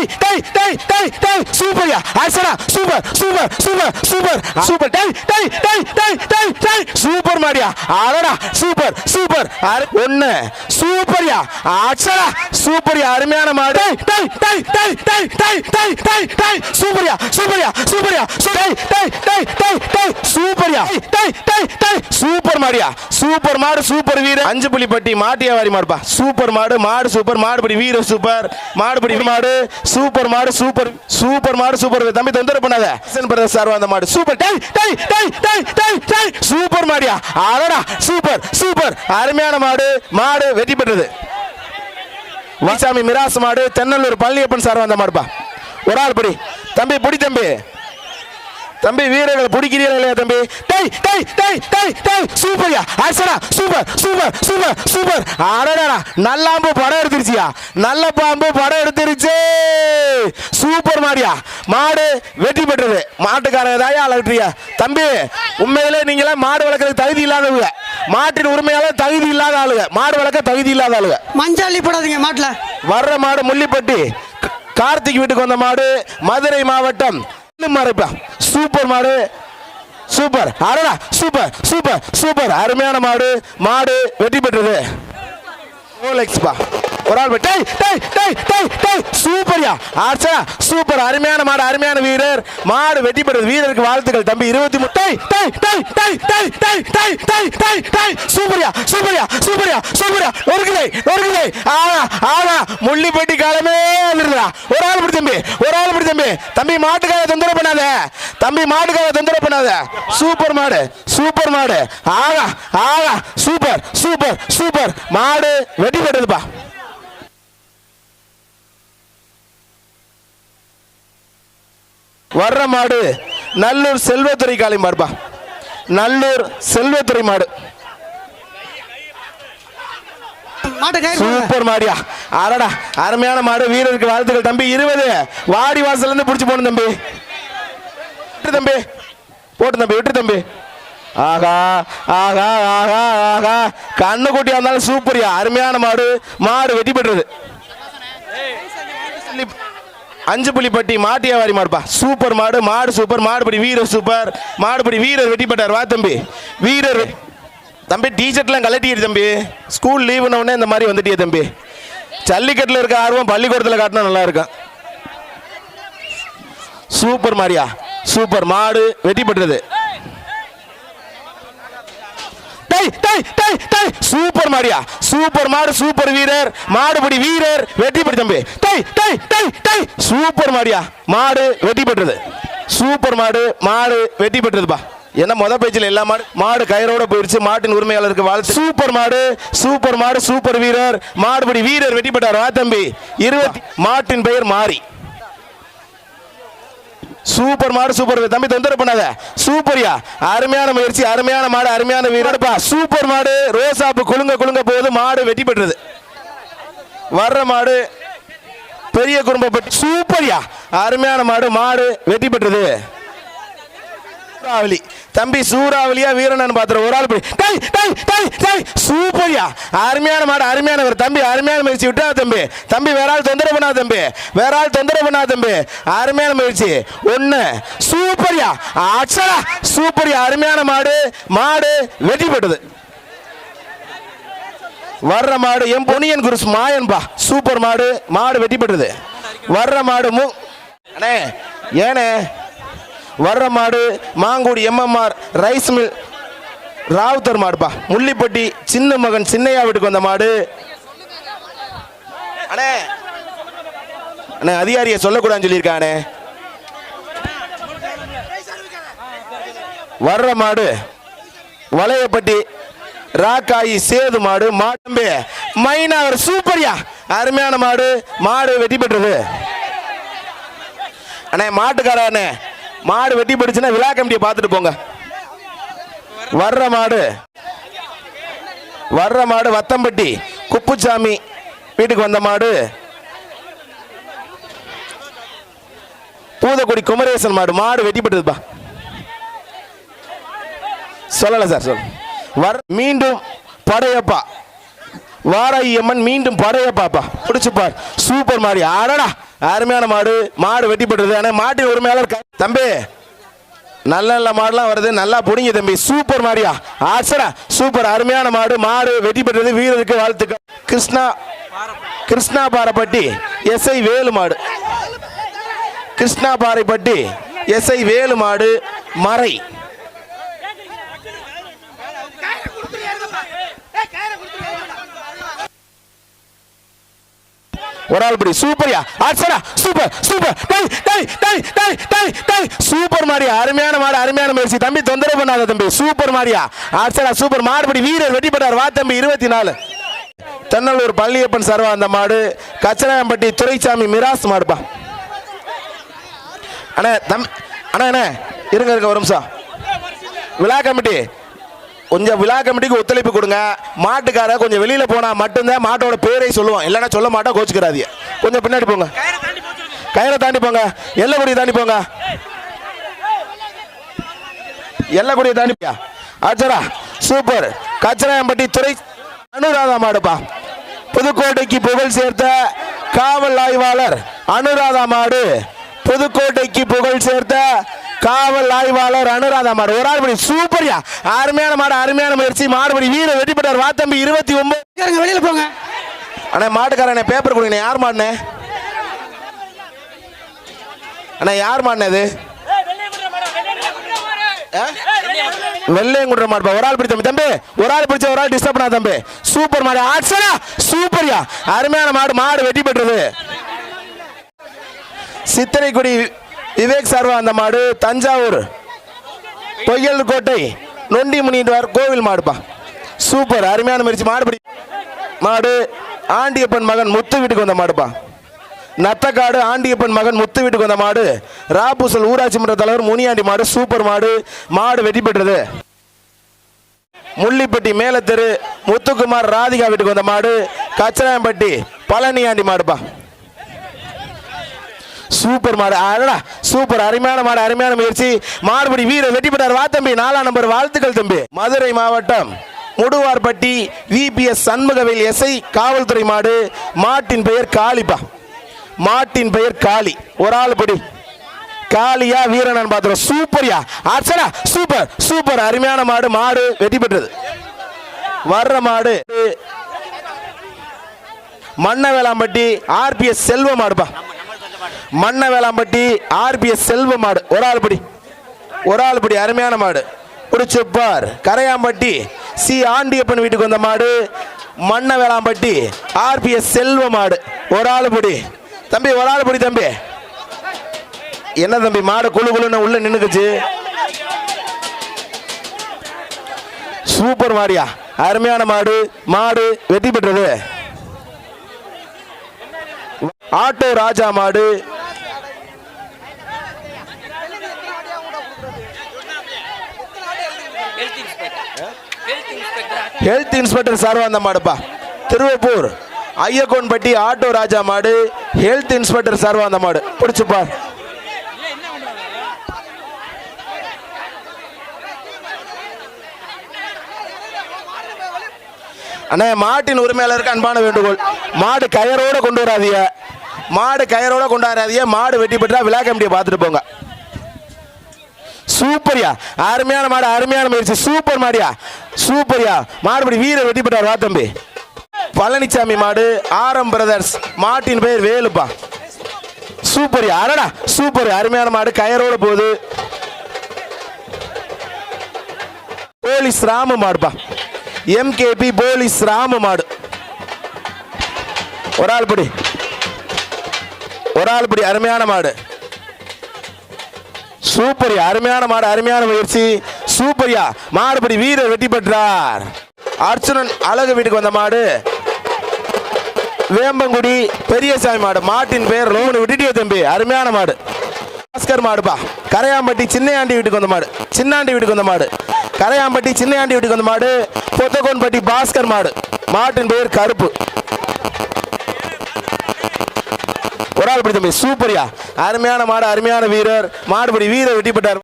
டேய் டேய் டேய் டேய் டேய் சூப்பர்யா. ஆசரா super super super super super. டேய் டேய் டேய் டேய் டேய் டேய் சூப்பர். மாடியா அடடா சூப்பர் சூப்பர் ஒன்னு சூப்பர்யா ஆச்சரா சூப்பர்யா அருமையான மாடு டேய் டேய் டேய் டேய் டேய் டேய் டேய் டேய் சூப்பர்யா சூப்பர்யா சூப்பர்யா டேய் டேய் டேய் டேய் டேய் சூப்பர்யா டேய் டேய் டேய் சூப்பர் மாடியா சூப்பர் மாடு சூப்பர் வீர அஞ்சு புலிப்பட்டி மாட்டியாவாரி மாடுப்பா சூப்பர் மாடு மாடு சூப்பர் மாடுபடி வீர சூப்பர் மாடுபடி மாடு சூப்பர் மாடு சூப்பர் சூப்பர் மாடு சூப்பர் தம்பி தொந்தரவு பண்ணாத சார் அந்த மாடு சூப்பர் டேய் டேய் டேய் டேய் டேய் டேய் சூப்பர் மாடியா? அடடா சூப்பர் சூப்பர். அருமையான மாடு மாடு வெற்றி பெற்றது. வாசாமி மிராஸ் மாடு தென்னல்லூர் பழனியப்பன் சார் வந்த மாடுப்பா. ஒரு ஆள் படி. தம்பி புடி தம்பி. தம்பி வீரர்களை பிடிக்கிறீங்களா இல்லையா தம்பி? டேய் டேய் டேய் டேய் டேய் சூப்பர்யா ஆசரா சூப்பர் சூப்பர் சூப்பர் சூப்பர் அடடா நல்லாம்பு படம் எடுத்துருச்சியா? நல்ல பாம்பு படம் எடுத்துருச்சு. சூப்பர் மாடியா? மாடு வெற்றி பெற்றது. மாட்டுக்காரங்க தாயா அழகிட்டியா தம்பி உண்மையிலே நீங்களாம் மாடு வளர்க்கறதுக்கு தகுதி இல்லாதவங்க. மாட்டின் உரிமையாளர் தகுதி இல்லாத ஆளுங்க. மாடு வளர்க்க தகுதி இல்லாத ஆளுங்க. மஞ்சாலி போடாதீங்க மாட்டில். வர்ற மாடு முள்ளிப்பட்டி கார்த்திக் வீட்டுக்கு வந்த மாடு மதுரை மாவட்டம் மாடுப்பா சூப்பர் மாடு சூப்பர் அடடா சூப்பர் சூப்பர் சூப்பர் அருமையான மாடு மாடு வெற்றி பெற்றது ரோலெக்ஸ்பா ஒரு ஆள் போய், டேய் டேய் டேய் டேய் டேய் சூப்பர்யா ஆச்சா சூப்பர் அருமையான மாடு அருமையான வீரர் மாடு வெற்றி பெற்றது வீரருக்கு வாழ்த்துக்கள் தம்பி இருபத்தி மூணு டேய் டேய் டேய் டேய் டேய் டேய் டேய் டேய் டேய் டேய் சூப்பர்யா சூப்பர்யா சூப்பர்யா சூப்பர்யா ஒருக்குதை ஒருக்குதை ஆனா ஆனா முள்ளிப்பட்டி காலமே வந்துருந்தா ஒரு ஆள் பிடி தம்பி ஒரு ஆள் பிடி தம்பி தம்பி மாட்டுக்காக தொந்தரவு பண்ணாத தம்பி மாட்டுக்காக தொந்தரவு பண்ணாத சூப்பர் மாடு சூப்பர் மாடு ஆகா ஆகா சூப்பர் சூப்பர் சூப்பர் மாடு வெட்டி பெற்றதுப்பா வர்ற மாடு நல்லூர் செல்வத்துறை காளி மாடுப்பா நல்லூர் செல்வத்துறை மாடு. சூப்பர் மாடியா. அடடா அருமையான மாடு. வீரருக்கு வாழ்த்துக்கள் தம்பி. இருபது. வாடி வாசல்ல இருந்து பிடிச்சு போகணும் தம்பி. விட்டு தம்பி. போட்டு தம்பி விட்டு தம்பி. ஆகா ஆகா ஆகா ஆகா. கண்ணு குட்டியா இருந்தாலும் சூப்பர்யா. அருமையான மாடு. மாடு வெட்டி பெற்றது. அஞ்சு புலிப்பட்டி மாட்டியாவாரி மாடுப்பா. சூப்பர் மாடு மாடு சூப்பர் மாடுபடி வீரர் சூப்பர். மாடுபடி வீரர் வெட்டிப்பட்டார் வா தம்பி. வீரர் தம்பி டீஷர்ட்லாம் கலட்டிடு தம்பி. ஸ்கூல் லீவுன உடனே இந்த மாதிரி வந்துட்டியே தம்பி. ஜல்லிக்கட்டில் இருக்க ஆர்வம் பள்ளிக்கூடத்தில் காட்டினா நல்லா இருக்கும். சூப்பர் மாரியா சூப்பர் மாடு வெட்டிப்பட்டது டை டை டேய் டேய். சூப்பர் மாடியா? சூப்பர் மாடு சூப்பர் வீரர். மாடுபடி வீரர். வெற்றி பெற்று தம்பி. டேய் டை டை டேய். சூப்பர் மாடியா? மாடு வெற்றி பெற்றது சூப்பர் மாடு மாடு வெற்றி பெற்றதுப்பா என்ன முத பேச்சில் எல்லா மாடு மாடு கயிறோட போயிருச்சு. மாட்டின் உரிமையாளருக்கு வாழ்த்து. சூப்பர் மாடு சூப்பர் மாடு சூப்பர் வீரர். மாடுபடி வீரர் வெற்றி பெற்றார் வா தம்பி? இருபத்தி மாட்டின் பெயர் மாறி சூப்பர் மாடு சூப்பர் தம்பி தொந்தரவு பண்ணாத. சூப்பர்யா. அருமையான முயற்சி அருமையான மாடு அருமையான வீரப்பா சூப்பர் மாடு ரோசாப்பு குலுங்க குலுங்க போகுது. மாடு வெட்டி பெற்றது. வர்ற மாடு பெரிய குடும்ப சூப்பர்யா. அருமையான மாடு மாடு வெட்டி பெற்றது. சூறாவளி. தம்பி சூறாவளியா வீரனன் பாத்திரம் ஒரு ஆள் போய் டை டை டை டை சூப்பர்யா. அருமையான மாடு அருமையானவர் தம்பி அருமையான முயற்சி விட்டா தம்பி. தம்பி வேற ஆள் தொந்தரவு பண்ணா தம்பி. வேற ஆள் தொந்தரவு பண்ணா தம்பி. அருமையான முயற்சி. ஒண்ணு சூப்பர்யா. அச்சரா சூப்பர்யா. அருமையான மாடு மாடு வெற்றி பெற்றது. வர்ற மாடு எம் பொன்னியன் குருஸ் மாயன்பா. சூப்பர் மாடு மாடு வெட்டி பெற்றது. வர்ற மாடு மு அண்ணே ஏனே வர்ற மாடு Mangudi MMR rice mill Rowther மாடுப்பா முள்ளிப்பட்டி சின்ன மகன் சின்னையா வீட்டுக்கு வந்த மாடு. அண்ணே. அண்ணே அதிகாரியை சொல்லக்கூடாதுன்னு சொல்லியிருக்கானே. வர்ற மாடு வளையப்பட்டி ராக்காயி சேது மாடு மாடம்பே மைனாவர் சூப்பரியா. அருமையான மாடு மாடு வெட்டி பெற்றது. அண்ணே மாட்டுக்காரண்ணே மாடு வெட்டி போடுச்சுன்னா விழா கமிட்டியை பார்த்துட்டு போங்க. வர்ற மாடு வர்ற மாடு வத்தம்பட்டி குப்புசாமி வீட்டுக்கு வந்த மாடு பூதக்குடி குமரேசன் மாடு மாடு வெட்டிப்பட்டதுப்பா சொல்லலை சொல்லல சார் சொல் வர் மீண்டும் படையப்பா. வாராயி அம்மன் மீண்டும் படையப்பாப்பா. பிடிச்சுப்பார். சூப்பர் மாடி. அடடா. அருமையான மாடு மாடு வெட்டி ஆனால் மாட்டின் உரிமையாளர் தம்பி நல்ல நல்ல மாடுலாம் வருது. நல்லா புடிங்க தம்பி. சூப்பர் மாடியா. ஆசரா சூப்பர். அருமையான மாடு மாடு வெட்டி பெற்றது வீரருக்கு வாழ்த்துக்கள். கிருஷ்ணா கிருஷ்ணா பாறைப்பட்டி எஸ்ஐ வேலு மாடு. கிருஷ்ணா பாறைப்பட்டி எஸ்ஐ வேலு மாடு மறை. ஒரு ஆள் படி. சூப்பர்யா. ஆச்சரா சூப்பர். சூப்பர். டை டை டை டை டை டை. சூப்பர் மாடியா அருமையான மாடு அருமையான முயற்சி தம்பி தொந்தரவு பண்ணாத தம்பி. சூப்பர் மாடியா ஆச்சரா சூப்பர். மாடுபடி வீரர் வெட்டிப்பட்டார் வா தம்பி இருபத்தி நாலு தென்னலூர் பள்ளியப்பன் சர்வா அந்த மாடு. கச்சனாயம்பட்டி துரைசாமி மிராஸ் மாடுப்பா. அண்ணே தம் அண்ணா அண்ணே. இருங்க இருங்க ஒரு நிமிஷம். விழா கமிட்டி. கொஞ்சம் விழா கமிட்டிக்கு ஒத்துழைப்பு கொடுங்க. மாட்டுக்கார கொஞ்சம் வெளியில போனா மட்டும்தான் மாட்டோட பேரை சொல்லுவோம் இல்லைன்னா சொல்ல மாட்டோம் கோச்சுக்கிறாதிய கொஞ்சம் பின்னாடி போங்க. கயிறை தாண்டி போங்க. எல்லக்குடியை தாண்டி போங்க. எல்லக்குடியை தாண்டிப்பியா போயா அச்சரா சூப்பர். கச்சராயம்பட்டி துறை அனுராதா மாடுப்பா புதுக்கோட்டைக்கு புகழ் சேர்த்த காவல் ஆய்வாளர் அனுராதா மாடு புதுக்கோட்டைக்கு புகழ் சேர்த்த காவல் ஆய்வாளர் அனுராதா மாடு. ஒரு ஆள் படி சூப்பர்யா அருமையான மாடு அருமையான முயற்சி. மாடுபடி வீர பெற்றார். வாத்தம்பி இருபத்தி ஒன்பது. வெளியில போங்க. அண்ணா மாட்டுக்காரண்ணே பேப்பர் கொடுங்க. யார் மாடுனே அண்ணா யார் மாடினது வெள்ளையங்குன்ற மாடுப்பா ஒரு ஆள் பிடி தம்பி. தம்பி ஒரு ஆள் பிடிச்ச ஒரு ஆள் டிஸ்டர்ப் பண்ணா தம்பி. சூப்பர் மாடு. ஆட்சனா? சூப்பர்யா அருமையான மாடு. மாடு வெட்டி பெற்றது. சித்திரைக்குடி விவேக் சர்வா அந்த மாடு தஞ்சாவூர். பொய்யல் கோட்டை நொண்டி முனிவார் கோவில் மாடுப்பா. சூப்பர் அருமையான முயற்சி. மாடுபடி மாடு ஆண்டியப்பன் மகன் முத்து வீட்டுக்கு வந்த மாடுப்பா. நத்தக்காடு ஆண்டியப்பன் மகன் முத்து வீட்டுக்கு வந்த மாடு. ராபூசல் ஊராட்சி மன்ற தலைவர் முனியாண்டி மாடு சூப்பர் மாடு. மாடு வெற்றி பெற்றது. முள்ளிப்பட்டி மேலத்தெரு முத்துக்குமார் ராதிகா வீட்டுக்கு வந்த மாடு. கச்சராயம்பட்டி பழனியாண்டி மாடுப்பா. சூப்பர் மாடு. அடடா சூப்பர். அருமையான மாடு அருமையான முயற்சி. மாடுபடி வீரர் வெற்றி பெற்றார். வா தம்பி நாலாம் நம்பர். வாழ்த்துக்கள் தம்பி. மதுரை மாவட்டம் முடுவார்பட்டி விபிஎஸ் சண்முகவேல் எஸ்ஐ காவல்துறை மாடு. மாட்டின் பெயர் காளிப்பா. மாட்டின் பெயர் காளி. ஒரு ஆள் படி. காளியா வீரனன் பாத்திரம் சூப்பர்யா. அர்ச்சனா சூப்பர். சூப்பர். அருமையான மாடு. மாடு வெற்றி பெற்றது. வர்ற மாடு. மன்னவேலாம்பட்டி ஆர்பிஎஸ் செல்வ மாடுப்பா. மன்னவேலாம்பட்டி ஆர்பிஎஸ் செல்வ மாடு. ஒரு ஆள் படி. ஒரு ஆள் படி அருமையான மாடு. பிடிச்சுப்பார் கரையாம்பட்டி சி ஆண்டியப்பன் வீட்டுக்கு வந்த மாடு. மன்னவேலாம்பட்டி ஆர்பிஎஸ் செல்வ மாடு. ஒரு ஆள் படி. தம்பி ஒரு ஆள் படி தம்பி. என்ன தம்பி மாடு குழு குழுன்னு உள்ள நின்னுக்குச்சு? சூப்பர் மாடியா. அருமையான மாடு. மாடு வெற்றி பெற்றது. ஆட்டோ ராஜா மாடு. ஹெல்த் இன்ஸ்பெக்டர் சர்வாந்த மாடுப்பா திருவப்பூர். ஐயக்கோன்பட்டி ஆட்டோ ராஜா மாடு. ஹெல்த் இன்ஸ்பெக்டர் சர்வாந்த மாடு. பிடிச்சுப்பார் அண்ணே மாட்டின் உரிமையாளருக்கு அன்பான வேண்டுகோள். மாடு கயரோட கொண்டு வராதிய. மாடு கயரோட கொண்டு வராதிய மாடு வெட்டி பெற்றா விழா கமிட்டியை பார்த்துட்டு போங்க. சூப்பர்யா. அருமையான மாடு அருமையான முயற்சி. சூப்பர் மாடியா. சூப்பர்யா. மாடுபடி வீர வெட்டி பெற்றார் வா தம்பி. பழனிசாமி மாடு ஆரம் பிரதர்ஸ். மாட்டின் பேர் வேலுப்பா. சூப்பர்யா. அடடா சூப்பர் அருமையான மாடு கயரோட போகுது. போலீஸ் ராம மாடுப்பா. எம்கேபி போலீஸ் ராம மாடு. ஒரு ஆள் படி. ஒரு ஆள் படி. அருமையான மாடு. சூப்பரியா அருமையான மாடு அருமையான முயற்சி. சூப்பர்யா மாடுபடி வீரர் வெற்றி பெற்றார். அர்ச்சுனன் அழகு வீட்டுக்கு வந்த மாடு. வேம்பங்குடி பெரியசாமி மாடு. மாட்டின் பேர் ரோனு விட்டுட்டியோ தம்பி. அருமையான மாடு. பாஸ்கர் மாடுப்பா. கரையாம்பட்டி சின்னையாண்டி வீட்டுக்கு வந்த மாடு. சின்னாண்டி வீட்டுக்கு வந்த மாடு. கரையாம்பட்டி சின்னையாண்டி வீட்டுக்கு வந்த மாடு. பொத்தகோன்பட்டி பாஸ்கர் மாடு. மாட்டின் பேர் கருப்பு. ஒரு ஆள் படி சூப்பரியா. அருமையான மாடு அருமையான வீரர். மாடுபடி வீரர் வெட்டிப்பட்டார்